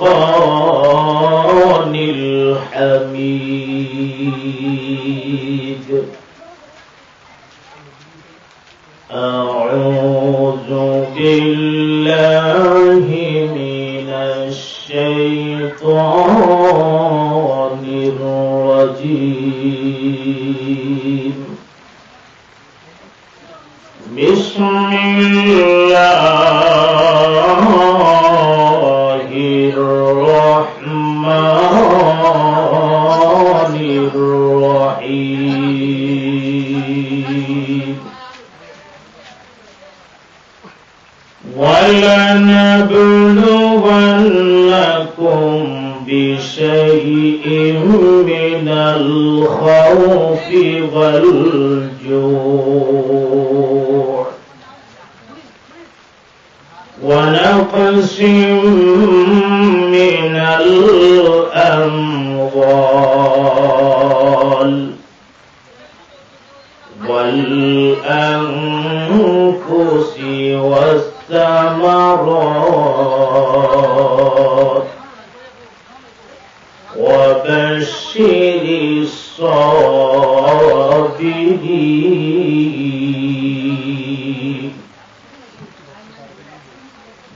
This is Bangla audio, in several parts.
والفرقان الحميد. أعوذ بالله من الشيطان الرجيم. والجوع ونقص من الأموال. والأنفس والثمرات. وبشر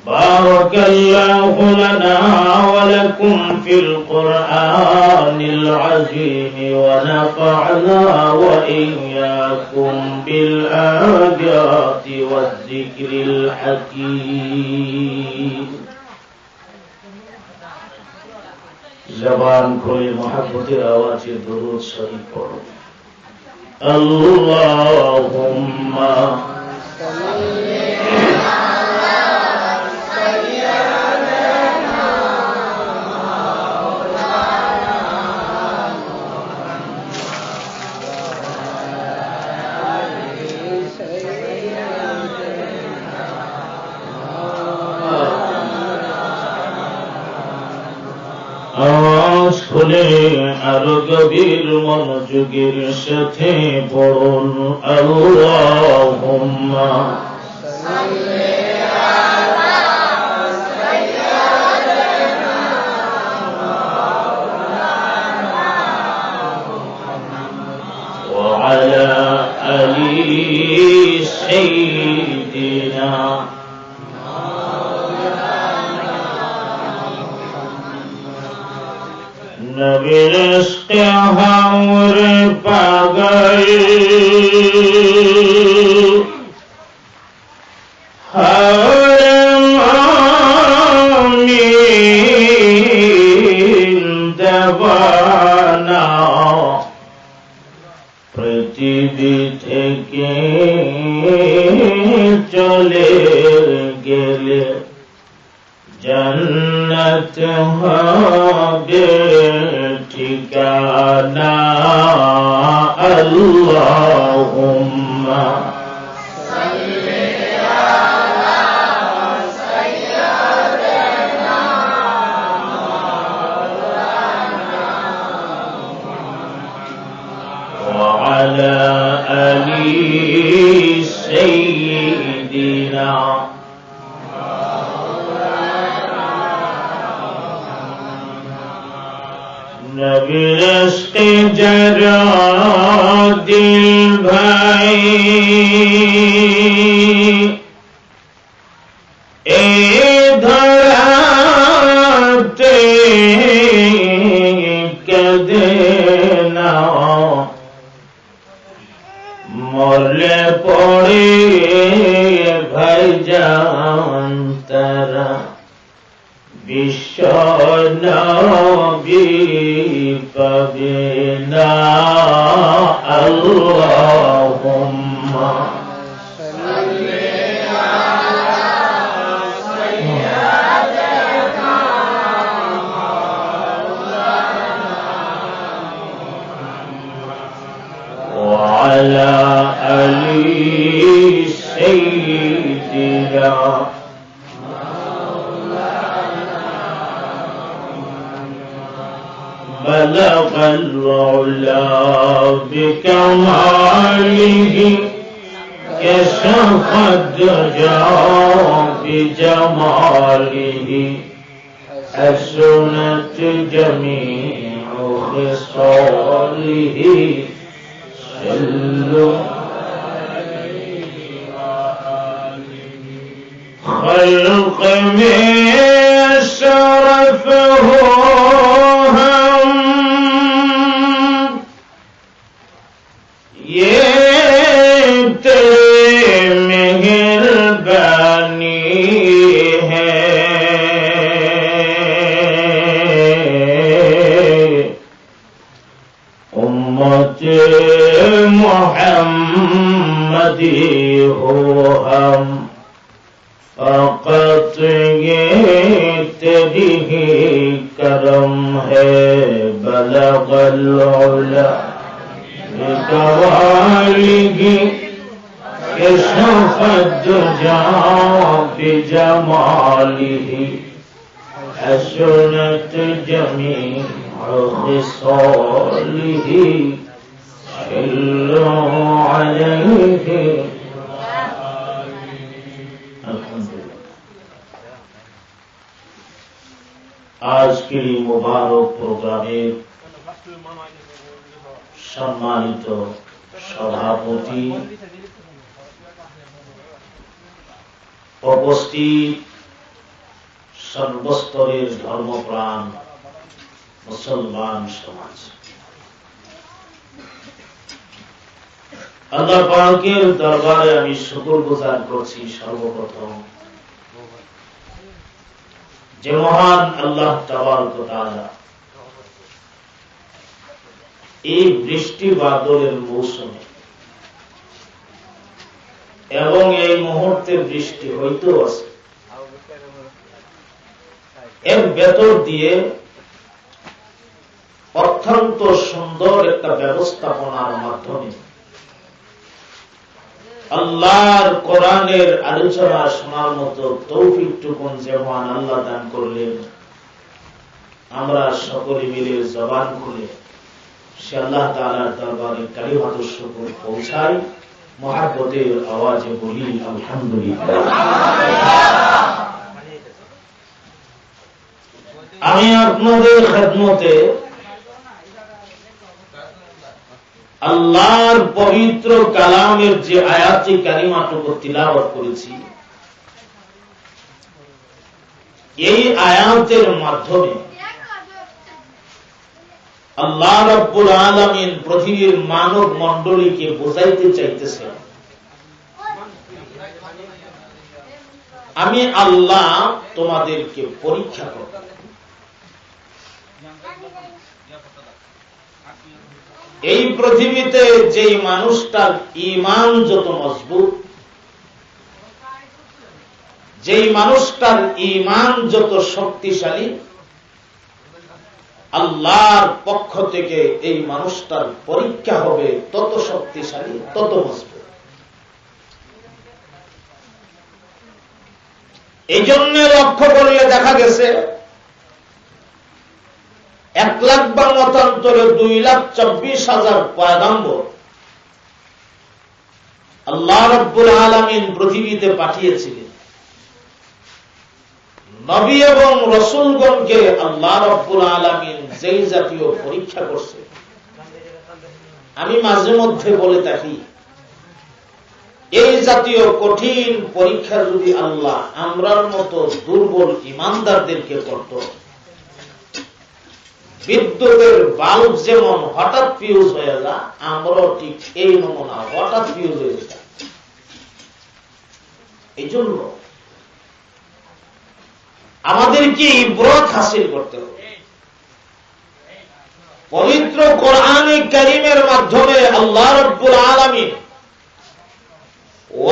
بارك الله لنا ولكم في القرآن العظيم ونفعنا وإياكم بالآيات والذكر الحكيم. زبان كل محبة آوات درود شريف اللهم اور খুলে আরো গভীর মনোযোগের সাথে পড়ুন আল্লাহুম্মা وعلى آل سيدنا گئی على آل سيدنا. نبی رشق جرا دل بھائی নবী পাবে بلغ العلا بكماله كشف الدجى بجماله. حسنت جميع خصاله صلوا خلق من شرفه محمدی ہو ہم فقط یہ تیری ہی کرم ہے بلغ العلا بکوالی كشف الدجى بجماله حسنت جميع خصاله صلوا عليه الحمد لله আজকের এই মোবারক প্রোগ্রামের সম্মানিত সভাপতি উপস্থিত সর্বস্তরের ধর্মপ্রাণ মুসলমান সমাজ আল্লাহ পাকের দরবারে আমি শুকর গুজার করছি সর্বপ্রথম। যে মহান আল্লাহ এই বৃষ্টি বাদলের মৌসুমে এবং এই মুহূর্তে বৃষ্টি হইতেও আছে। এর ভেতর দিয়ে অত্যন্ত সুন্দর একটা ব্যবস্থাপনার মাধ্যমে আল্লাহর কোরআনের আলোচনা শোনার মতো তৌফিক টুকুন যেমন আল্লাহ দান করলেন। আমরা সকলে মিলে জবান খুলে সে আল্লাহ তালার দরবারে কালিমাতুর শুকুর পৌঁছাই, মহাব্বতের আওয়াজে বলি, আলহামদুলিল্লাহ। আমি আপনাদের খেদমতে আল্লাহর পবিত্র কালামের যে আয়াতি কালিমাটুকু তিলাবত করেছি, এই আয়াতের মাধ্যমে আল্লাহ রব্বুল আলমিন পৃথিবীর মানব মন্ডলীকে বোঝাইতে চাইতেছে আমি আল্লাহ তোমাদেরকে পরীক্ষা করব। এই পৃথিবীতে যেই মানুষটার ইমান যত মজবুত, যেই মানুষটার ইমান যত শক্তিশালী, আল্লাহর পক্ষ থেকে এই মানুষটার পরীক্ষা হবে তত শক্তিশালী, তত মজবুত। এই জন্য লক্ষ্য করলে দেখা গেছে এক লাখ বা মতান্তরে দুই লাখ চব্বিশ হাজার পয়গাম্বর। আল্লাহ রব্বুল আলমিন পৃথিবীতে পাঠিয়েছিলেন। নবী এবং রসুলগণকে আল্লাহ রব্বুল আলমিন যেই জাতীয় পরীক্ষা করছে। আমি মাঝে মধ্যে বলে থাকি, এই জাতীয় কঠিন পরীক্ষা যদি আল্লাহ আমরার মতো দুর্বল ইমানদারদেরকে করত বিদ্যুতের বাল্ব যেমন হঠাৎ ফিউজ হয়ে যা, আমরাও ঠিক এই নমুনা, হঠাৎ ফিউজ হয়ে যেতাম এই জন্য আমাদেরকে ইব্রত হাসিল করতে হবে। পবিত্র কোরআনে করিমের মাধ্যমে আল্লাহ রব্বুল আলমিন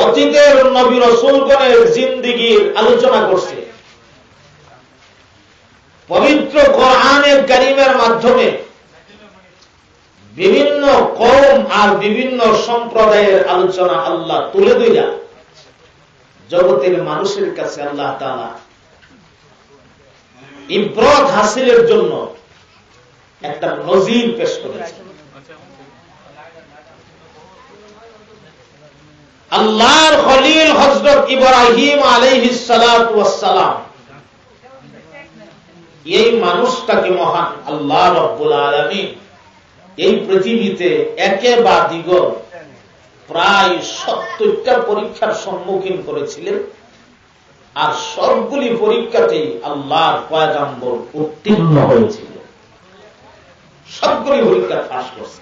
অতীতের নবী রসুলগণের জিন্দিগির আলোচনা করছে। পবিত্র কোরআনে করিমের মাধ্যমে বিভিন্ন কম আর বিভিন্ন সম্প্রদায়ের আলোচনা আল্লাহ তুলে দিলা জগতের মানুষের কাছে আল্লাহ তালা ইব্রত হাসিলের জন্য একটা নজির পেশ করেছেন আল্লাহর খলিল হজরত ইব্রাহিম আলাইহিসালাম এই মানুষটাকে মহান আল্লাহ রব্বুল আলমিন এই পৃথিবীতে একে বা দিগ প্রায় সত্তরটা পরীক্ষার সম্মুখীন করেছিলেন। আর সবগুলি পরীক্ষাতেই আল্লাহর পয়গাম্বর উত্তীর্ণ হয়েছিল সবগুলি পরীক্ষা ফাঁস করছে।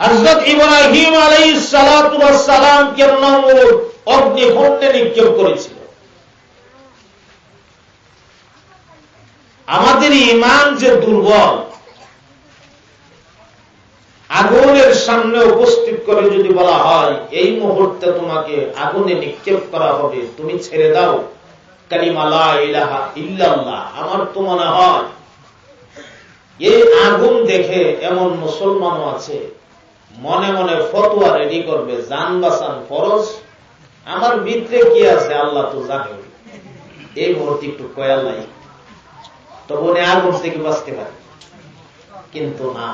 হজরত ইব্রাহিম আলাই সালাতামকে অগ্নিকুণ্ডে নিক্ষেপ করেছিল? আমাদের ইমান যে দুর্বল, আগুনের সামনে উপস্থিত করে যদি বলা হয়, এই মুহূর্তে তোমাকে আগুনে নিক্ষেপ করা হবে, তুমি ছেড়ে দাও। কালিমালা ইল্লাল্লাহ। আমার তো মনে হয়, এই আগুন দেখে এমন মুসলমানও আছে, মনে মনে ফতোয়া রেডি করবে জান বাসান ফরজ। আমার ভিতরে কি আছে, আল্লাহ তো জানে। এই মুহূর্তে একটু কয়ালাই তবু উনি আগুন থেকে বাঁচতে পারে। কিন্তু না।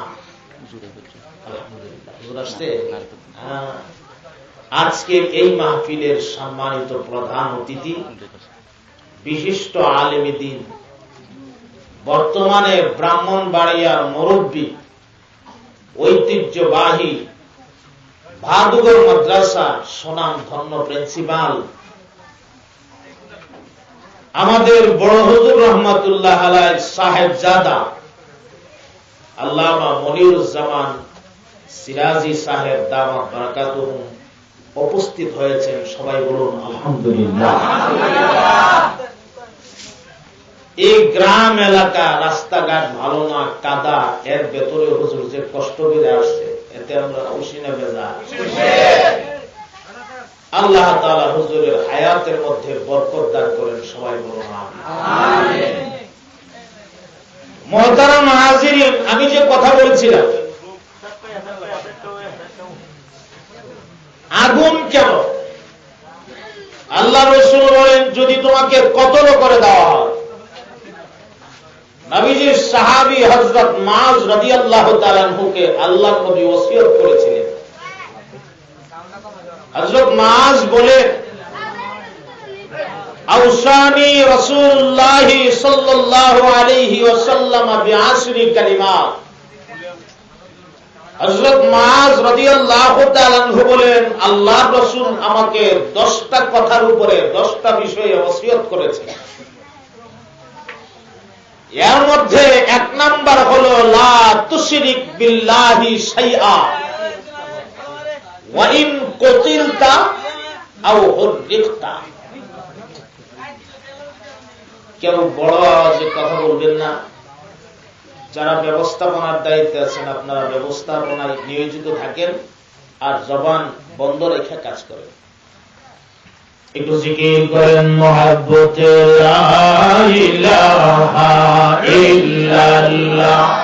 আজকে এই মাহফিলের সম্মানিত প্রধান অতিথি, বিশিষ্ট আলেমী দিন, বর্তমানে ব্রাহ্মণ বাড়িয়ার মুরব্বী, ঐতিহ্যবাহী ভাদুগর মাদ্রাসা সোনাম ধন্য প্রিন্সিপাল আমাদের বড় হজুর রহমতুল্লাহ আলাই সাহেব জাদা, আল্লামা মনিরুজ্জামান সিরাজি সাহেব দামাত বারাকাত উপস্থিত হয়েছেন। সবাই বলুন, আলহামদুলিল্লাহ। এই গ্রাম এলাকা, রাস্তাঘাট ভালো না, কাদা, এর ভেতরে হুজুর যে কষ্ট বেড়ে আসছে, এতে আমরা উসিনে বেজা আল্লাহ তালা হুজুরের হায়াতের মধ্যে বরকত দান করেন সবাই বলুন মহতারাম হাজির, আমি যে কথা বলছিলাম, আগুন কেন? আল্লাহ রসুল বলেন, যদি তোমাকে কতল করে দেওয়া হয়। নবীজির সাহাবি হজরত মাজ রদি আল্লাহ তালুকে আল্লাহ নবী ওসিয়ত করেছিলেন। হজরত মাজ বলে, আউসানি রসুল্লাহ সাল্লাহ আলহি ওসাল্লাম কালিমাত হজরত রদিয়াল্লাহ বলেন আল্লাহ রসুল আমাকে দশটা কথার উপরে, দশটা বিষয়ে ওসিয়ত করেছে এর মধ্যে এক নাম্বার হল, লা তুশরিক বিল্লাহি শাইআ। কেউ বড় যে কথা বলবেন না? যারা ব্যবস্থাপনার দায়িত্বে আছেন, আপনারা ব্যবস্থাপনায় নিয়োজিত থাকেন আর জবান বন্ধ রেখে কাজ করেন। একটু জিকির করেন মহাব্বতে ইল্লাল্লাহ।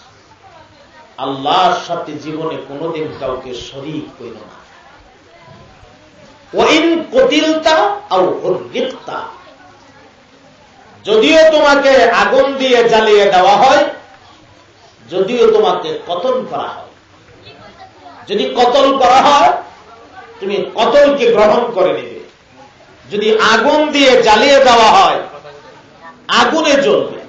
আল্লাহর সাথে জীবনে কোনোদিন কাউকে শরিক করিল না। ওইন কতিলতা আও হরিকতা যদিও তোমাকে আগুন দিয়ে জ্বালিয়ে দেওয়া হয়, যদিও তোমাকে কতল করা হয়। যদি কতল করা হয়, তুমি কতলকে গ্রহণ করে নেবে। যদি আগুন দিয়ে জ্বালিয়ে দেওয়া হয়, আগুনে জ্বলবে।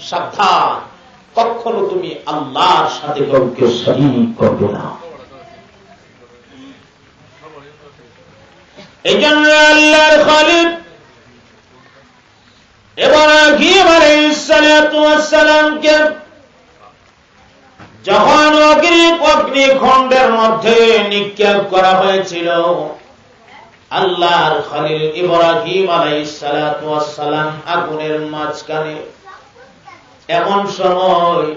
সাবধান। কখনো তুমি আল্লাহর সাথে কাউকে শরীক করবে না। এই জন্য আল্লাহর খালিদ ইব্রাহিম আলাইহিসসালামকে যখন অগ্নি অগ্নিখণ্ডের মধ্যে নিক্ষেপ করা হয়েছিল, আল্লাহর খলিল ইব্রাহিম আলাইসালাম আগুনের মাঝখানে এমন সময়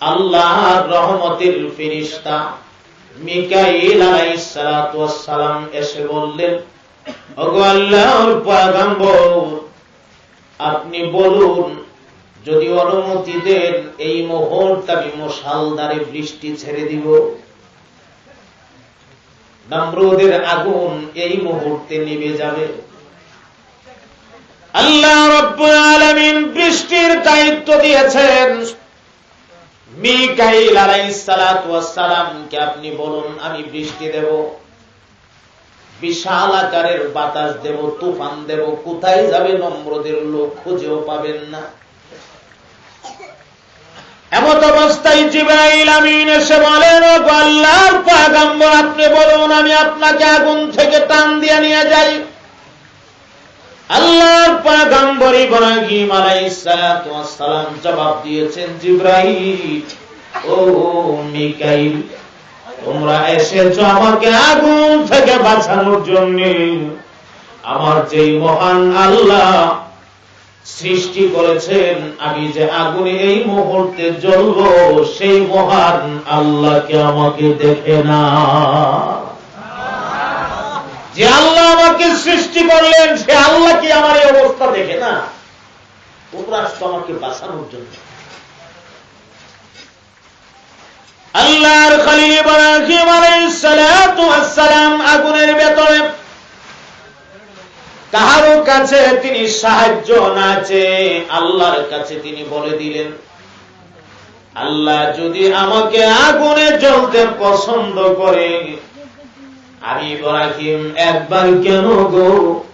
আল্লাহ রহমতের ফিরিস্তা মিকাইল আলাইসালাম এসে বললেন আপনি বলুন, যদি অনুমতি দেন, এই মুহূর্তে আমি মশালদারে বৃষ্টি ছেড়ে দিব। নমরুদের আগুন এই মুহূর্তে নিভে যাবে। আল্লাহ রব্বুল আলামিন বৃষ্টির দায়িত্ব দিয়েছেন। মিকাইল আলাইহিস সালাতু ওয়াস সালামকে আপনি বলুন, আমি বৃষ্টি দেব, বিশাল আকারের বাতাস দেব, তুফান দেব, কোথায় যাবে নম্রদের লোক খুঁজেও পাবেন না। এমত অবস্থায় জিব্রাইল আমিন এসে বলেন, ও আল্লাহর পয়গম্বর, আপনি বলুন, আমি আপনাকে আগুন থেকে টান দিয়ে নিয়ে যাই। আল্লাহর পয়গম্বর ইব্রাহিম আলাইহিস সালাম জবাব দিয়েছেন, জিব্রাইল, ও মিকাইল, তোমরা এসেছ আমাকে আগুন থেকে বাঁচানোর জন্য। আমার যে মহান আল্লাহ সৃষ্টি করেছেন, আমি যে আগুনে এই মুহূর্তে জ্বলব, সেই মহান আল্লাহকে আমাকে দেখে না। যে আল্লাহ আমাকে সৃষ্টি করলেন, সে আল্লাহ কি আমার এই অবস্থা দেখে না? আসতো আমাকে বাঁচানোর জন্য। আল্লাহর খালিল ইব্রাহিম আগুনের ভেতরে কাহারো কাছে তিনি সাহায্য না চেয়ে আল্লাহর কাছে তিনি বলে দিলেন, আল্লাহ যদি আমাকে আগুনে জ্বলতে পছন্দ করে আমি ইব্রাহিম একবার কেন গো?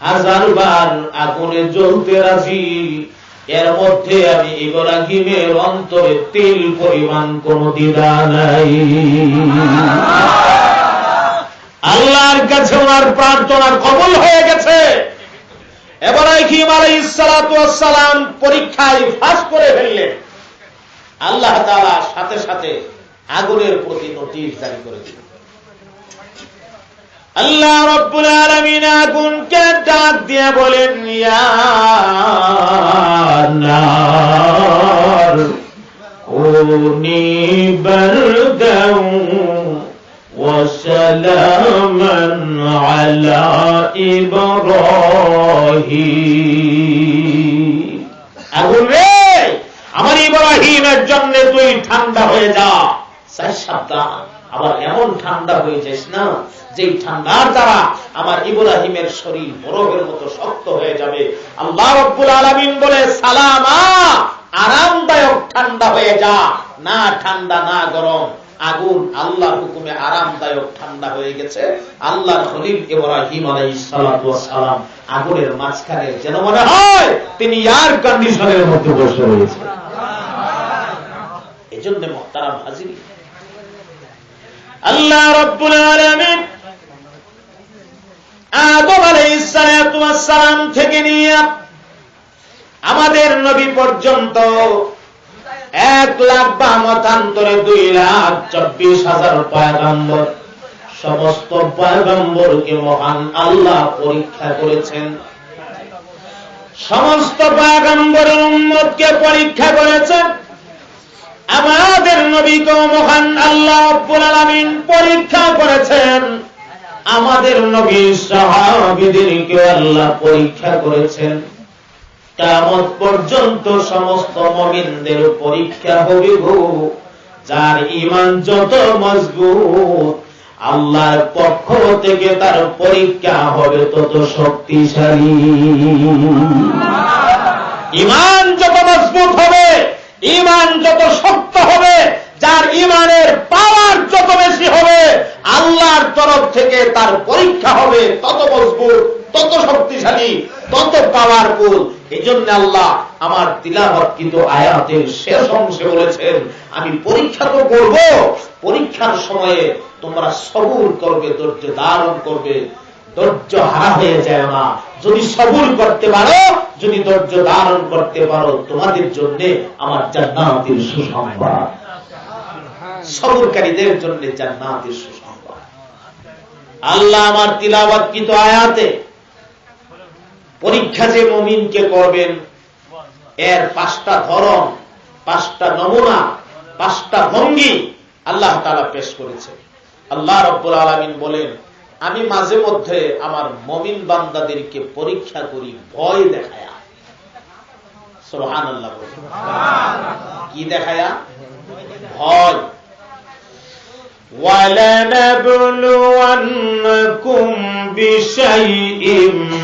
হাজার বার আগুনে জ্বলতে রাজি। এর মধ্যে আমি ইব্রাহিমের অন্তরে তিল পরিমাণ কোন নাই। আল্লাহর কাছে ওনার প্রার্থনার কবল হয়ে গেছে। এব্রাহিম আলাইসালাম পরীক্ষায় ফাঁস করে ফেললেন। আল্লাহ তাআলা সাথে সাথে আগুনের প্রতি নোটিশ জারি করে দিলেন। আল্লাহ রব্বুল আলামিন আগুনকে ডাক দিয়ে বলেন ইয়া নার কুনি বারদাউ وسلاما على إبراهيم আগুন রে আমার ইব্রাহিমের জন্য তুই ঠান্ডা হয়ে যা চার সাবধান আবার এমন ঠান্ডা হয়ে যাস না যে ঠান্ডার দ্বারা আমার ইব্রাহিমের শরীর বরফের মতো শক্ত হয়ে যাবে। আল্লাহ রব্বুল আলামিন বলে সালামা আরামদায়ক ঠান্ডা হয়ে যা। না ঠান্ডা না গরম। আগুন আল্লাহর হুকুমে আরামদায়ক ঠান্ডা হয়ে গেছে। আল্লাহর খলিল ইব্রাহিম সালাম আগুনের মাঝখানে যেন মনে হয় তিনি এয়ার কন্ডিশনের মধ্যে বসে রয়েছে এজন্য মুহতারাম হাজির আল্লাহ রব্বুল আলামিন আদম আলাইহিস সালাম থেকে নিয়ে আমাদের নবী পর্যন্ত এক লাখ বা মতান্তরে দুই লাখ চব্বিশ হাজার পয়গম্বর, সমস্ত পয়গম্বরকে মহান আল্লাহ পরীক্ষা করেছেন। সমস্ত পয়গম্বরের উম্মতকে পরীক্ষা করেছেন। আমাদের নবীকে মহান আল্লাহ আলামিন পরীক্ষা করেছেন। আমাদের নবী সাহাবিদেরকে আল্লাহ পরীক্ষা করেছেন। কেমন পর্যন্ত সমস্ত মমিনদের পরীক্ষা হবে গো। যার ইমান যত মজবুত আল্লাহর পক্ষ থেকে তার পরীক্ষা হবে তত শক্তিশালী। ইমান যত মজবুত হবে ইমান যত শক্ত হবে, যার ইমানের পাওয়ার যত বেশি হবে, আল্লাহর তরফ থেকে তার পরীক্ষা হবে তত মজবুত, তত শক্তিশালী, তত পাওয়ারফুল এই জন্য আল্লাহ আমার তিলাবত কিন্তু আয়াতের শেষ অংশে বলেছেন, আমি পরীক্ষা তো করব, পরীক্ষার সময়ে তোমরা সবুর করবে, ধৈর্য ধারণ করবে। ধৈর্য হারা হয়ে যায় না। যদি সবুর করতে পারো, যদি ধৈর্য ধারণ করতে পারো, তোমাদের জন্য আমার জান্নাতের সুসংবাদ। সবরকারীদের জন্য জান্নাতের সুসংবাদ। আল্লাহ আমার তিলাবাত কিন্তু আয়াতে পরীক্ষা যে মমিনকে করবেন, এর পাঁচটা ধরন, পাঁচটা নমুনা, পাঁচটা ভঙ্গি আল্লাহ তারা পেশ করেছে আল্লাহ রব্বুল আলমিন বলেন আমি মাঝে মধ্যে আমার মমিন বান্দাদেরকে পরীক্ষা করি ভয় দেখায়া সোহান আল্লাহ বলেন। কি দেখায়া ভয় ولنبلونكم بشيء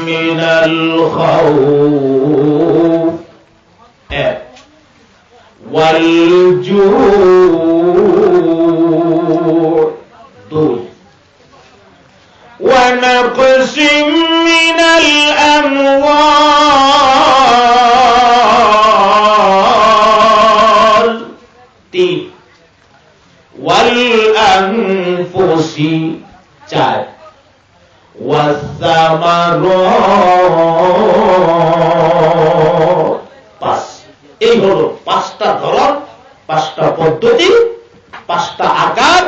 من الخوف والجوع ونقص من الأموال تين والأنفس চার والثمرات পাঁচ এই হলো পাঁচটা ধরন পাঁচটা পদ্ধতি পাঁচটা আকার